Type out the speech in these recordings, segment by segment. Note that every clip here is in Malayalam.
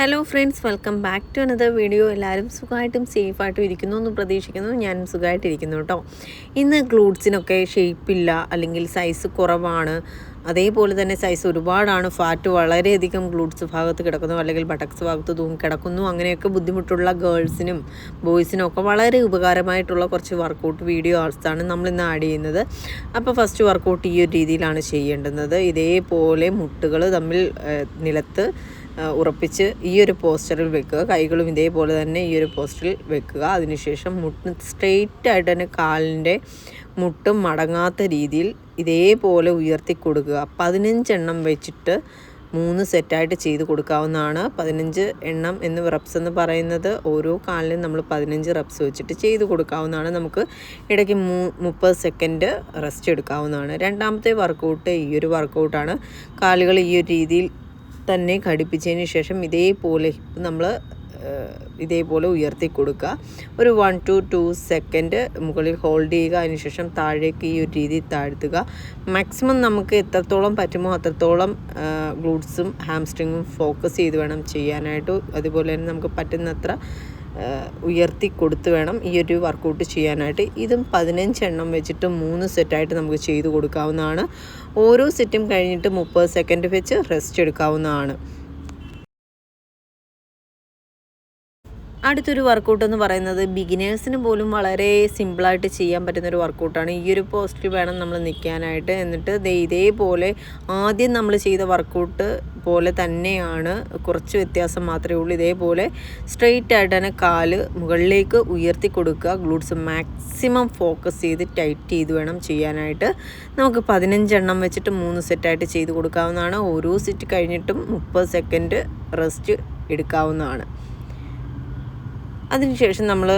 Hello friends welcome back to another video എല്ലാവരും സുഖമായിട്ടും സേഫായിട്ടും ഇരിക്കുന്നു എന്ന് പ്രതീക്ഷിക്കുന്നു. ഞാനും സുഖമായിട്ടിരിക്കുന്നു കേട്ടോ. ഇന്ന് ഗ്ലൂട്ട്സിനൊക്കെ ഷേപ്പില്ല അല്ലെങ്കിൽ സൈസ് കുറവാണ്. അതേപോലെ തന്നെ സൈസ് ഒരുപാടാണ്. ഫാറ്റ് വളരെയധികം ഗ്ലൂട്ട്സ് ഭാഗത്ത് കിടക്കുന്നു അല്ലെങ്കിൽ ബട്ടക്സ് ഭാഗത്ത് തൂങ്ങി കിടക്കുന്നു. അങ്ങനെയൊക്കെ ബുദ്ധിമുട്ടുള്ള ഗേൾസിനും ബോയ്സിനും ഒക്കെ വളരെ ഉപകാരമായിട്ടുള്ള കുറച്ച് വർക്കൗട്ട് വീഡിയോസാണ് നമ്മൾ ഇന്ന് ആഡ് ചെയ്യുന്നത്. അപ്പോൾ ഫസ്റ്റ് വർക്കൗട്ട് ഈ ഒരു രീതിയിലാണ് ചെയ്യേണ്ടുന്നത്. ഇതേപോലെ മുട്ടുകൾ തമ്മിൽ നിലത്ത് ഉറപ്പിച്ച് ഈ ഒരു പോസ്റ്ററിൽ വെക്കുക. കൈകളും ഇതേപോലെ തന്നെ ഈ ഒരു പോസ്റ്ററിൽ വെക്കുക. അതിനുശേഷം മുട്ട് സ്ട്രെയിറ്റ് ആയിട്ട് തന്നെ കാലിന്റെ മുട്ടും മടങ്ങാത്ത രീതിയിൽ ഇതേപോലെ ഉയർത്തി കൊടുക്കുക. പതിനഞ്ചെണ്ണം വെച്ചിട്ട് മൂന്ന് സെറ്റായിട്ട് ചെയ്ത് കൊടുക്കാവുന്നതാണ്. പതിനഞ്ച് എണ്ണം എന്ന് റെപ്സ് എന്ന് പറയുന്നത് ഓരോ കാലിലും നമ്മൾ പതിനഞ്ച് റെപ്സ് വെച്ചിട്ട് ചെയ്ത് കൊടുക്കാവുന്നതാണ്. നമുക്ക് ഇടയ്ക്ക് മൂ മുപ്പത് സെക്കൻഡ് റെസ്റ്റ് എടുക്കാവുന്നതാണ്. രണ്ടാമത്തെ വർക്കൗട്ട് ഈ ഒരു വർക്കൗട്ടാണ് കാലുകൾ ഈ ഒരു രീതിയിൽ തന്നെ ഘടിപ്പിച്ചതിന് ശേഷം ഇതേപോലെ നമ്മൾ ഇതേപോലെ ഉയർത്തി കൊടുക്കുക. ഒരു വൺ ടു ടു സെക്കൻഡ് മുകളിൽ ഹോൾഡ് ചെയ്യുക. അതിനുശേഷം താഴേക്ക് ഈ ഒരു രീതിയിൽ താഴ്ത്തുക. മാക്സിമം നമുക്ക് എത്രത്തോളം പറ്റുമോ അത്രത്തോളം ഗ്ലൂട്ട്സും ഹാംസ്ട്രിങ്ങും ഫോക്കസ് ചെയ്ത് വേണം ചെയ്യാനായിട്ട്. അതുപോലെ തന്നെ നമുക്ക് പറ്റുന്നത്ര ഉയർത്തി കൊടുത്ത് വേണം ഈ ഒരു വർക്കൗട്ട് ചെയ്യാനായിട്ട്. ഇതും പതിനഞ്ചെണ്ണം വെച്ചിട്ട് മൂന്ന് സെറ്റായിട്ട് നമുക്ക് ചെയ്ത് കൊടുക്കാവുന്നതാണ്. ഓരോ സെറ്റും കഴിഞ്ഞിട്ട് മുപ്പത് സെക്കൻഡ് വെച്ച് റെസ്റ്റ് എടുക്കാവുന്നതാണ്. അടുത്തൊരു വർക്കൗട്ട് എന്ന് പറയുന്നത് ബിഗിനേഴ്സിന് പോലും വളരെ സിമ്പിളായിട്ട് ചെയ്യാൻ പറ്റുന്ന ഒരു വർക്കൗട്ടാണ് ഈ ഒരു പോസ്റ്റിൽ വേണം നമ്മൾ നിൽക്കാനായിട്ട്. എന്നിട്ട് ഇതേപോലെ ആദ്യം നമ്മൾ ചെയ്ത വർക്കൗട്ട് പോലെ തന്നെയാണ്. കുറച്ച് വ്യത്യാസം മാത്രമേ ഉള്ളൂ. ഇതേപോലെ സ്ട്രെയിറ്റ് ആയിട്ട് തന്നെ കാൽ മുകളിലേക്ക് ഉയർത്തി കൊടുക്കുക. ഗ്ലൂട്ട്സ് മാക്സിമം ഫോക്കസ് ചെയ്ത് ടൈറ്റ് ചെയ്ത് വേണം ചെയ്യാനായിട്ട്. നമുക്ക് പതിനഞ്ചെണ്ണം വെച്ചിട്ട് മൂന്ന് സെറ്റായിട്ട് ചെയ്ത് കൊടുക്കാവുന്നതാണ്. ഓരോ സെറ്റ് കഴിഞ്ഞിട്ടും മുപ്പത് സെക്കൻഡ് റെസ്റ്റ് എടുക്കാവുന്നതാണ്. അതിനുശേഷം നമ്മൾ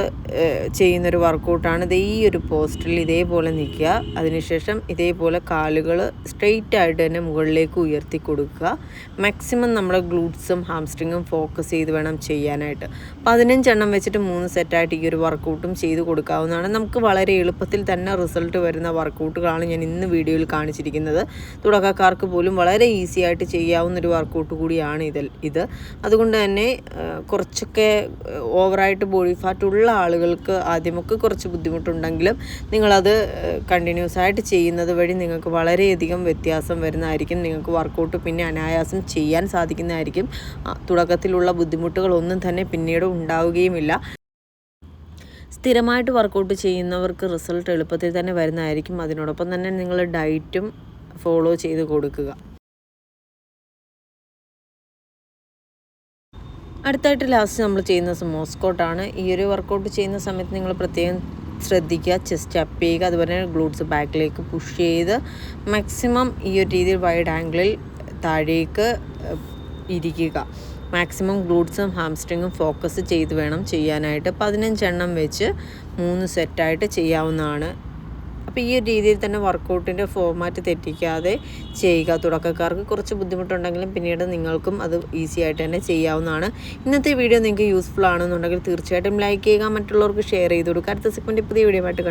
ചെയ്യുന്നൊരു വർക്കൗട്ടാണ്. ഇത് ഈ ഒരു പോസ്റ്ററിൽ ഇതേപോലെ നിൽക്കുക. അതിനുശേഷം ഇതേപോലെ കാലുകൾ സ്ട്രെയിറ്റ് ആയിട്ട് തന്നെ മുകളിലേക്ക് ഉയർത്തി കൊടുക്കുക. മാക്സിമം നമ്മുടെ ഗ്ലൂട്ട്സും ഹാംസ്ട്രിങ്ങും ഫോക്കസ് ചെയ്ത് വേണം ചെയ്യാനായിട്ട്. പതിനഞ്ചെണ്ണം വെച്ചിട്ട് മൂന്ന് സെറ്റായിട്ട് ഈ ഒരു വർക്കൗട്ടും ചെയ്ത് കൊടുക്കാവുന്നതാണ്. നമുക്ക് വളരെ എളുപ്പത്തിൽ തന്നെ റിസൾട്ട് വരുന്ന വർക്കൗട്ടുകളാണ് ഞാൻ ഇന്ന് വീഡിയോയിൽ കാണിച്ചിരിക്കുന്നത്. തുടക്കക്കാർക്ക് പോലും വളരെ ഈസി ആയിട്ട് ചെയ്യാവുന്ന ഒരു വർക്കൗട്ട് കൂടിയാണ് ഇതിൽ ഇത്. അതുകൊണ്ട് തന്നെ കുറച്ചൊക്കെ ഓവറായിട്ട് ബോഡി ഫാറ്റ് ഉള്ള ആളുകൾക്ക് ആദ്യമൊക്കെ കുറച്ച് ബുദ്ധിമുട്ടുണ്ടെങ്കിലും നിങ്ങളത് കണ്ടിന്യൂസ് ആയിട്ട് ചെയ്യുന്നത് വഴി നിങ്ങൾക്ക് വളരെയധികം വ്യത്യാസം വരുന്നതായിരിക്കും. നിങ്ങൾക്ക് വർക്കൗട്ട് പിന്നെ അനായാസം ചെയ്യാൻ സാധിക്കുന്നതായിരിക്കും. തുടക്കത്തിലുള്ള ബുദ്ധിമുട്ടുകളൊന്നും തന്നെ പിന്നീട് ഉണ്ടാവുകയുമില്ല. സ്ഥിരമായിട്ട് വർക്കൗട്ട് ചെയ്യുന്നവർക്ക് റിസൾട്ട് എളുപ്പത്തിൽ തന്നെ വരുന്നതായിരിക്കും. അതിനോടൊപ്പം തന്നെ നിങ്ങൾ ഡയറ്റും ഫോളോ ചെയ്ത് കൊടുക്കുക. അടുത്തായിട്ട് ലാസ്റ്റ് നമ്മൾ ചെയ്യുന്ന മോസ്കോട്ടാണ്. ഈ ഒരു വർക്കൗട്ട് ചെയ്യുന്ന സമയത്ത് നിങ്ങൾ പ്രത്യേകം ശ്രദ്ധിക്കുക. ചെസ്റ്റ് അപ്പ് ചെയ്യുക. അതുപോലെ തന്നെ ഗ്ലൂട്ട്സ് ബാക്കിലേക്ക് പുഷ് ചെയ്ത് മാക്സിമം ഈ ഒരു രീതിയിൽ വൈഡ് ആംഗിളിൽ താഴേക്ക് ഇരിക്കുക. മാക്സിമം ഗ്ലൂട്ട്സും ഹാംസ്ട്രിങ്ങും ഫോക്കസ് ചെയ്ത് വേണം ചെയ്യാനായിട്ട്. പതിനഞ്ചെണ്ണം വെച്ച് മൂന്ന് സെറ്റായിട്ട് ചെയ്യാവുന്നതാണ് അപ്പോൾ ഈ ഒരു രീതിയിൽ തന്നെ വർക്കൗട്ടിന്റെ ഫോർമാറ്റ് തെറ്റിക്കാതെ ചെയ്യുക. തുടക്കക്കാർക്ക് കുറച്ച് ബുദ്ധിമുട്ടുണ്ടെങ്കിലും പിന്നീട് നിങ്ങൾക്കും അത് ഈസി ആയിട്ട് തന്നെ ചെയ്യാവുന്നതാണ്. ഇന്നത്തെ വീഡിയോ നിങ്ങൾക്ക് യൂസ്ഫുൾ ആണെന്നുണ്ടെങ്കിൽ തീർച്ചയായിട്ടും ലൈക്ക് ചെയ്യുക. മറ്റുള്ളവർക്ക് ഷെയർ ചെയ്ത് കൊടുക്കുക. അടുത്ത സെക്കൻഡ് പുതിയ വീഡിയോ ആയിട്ട്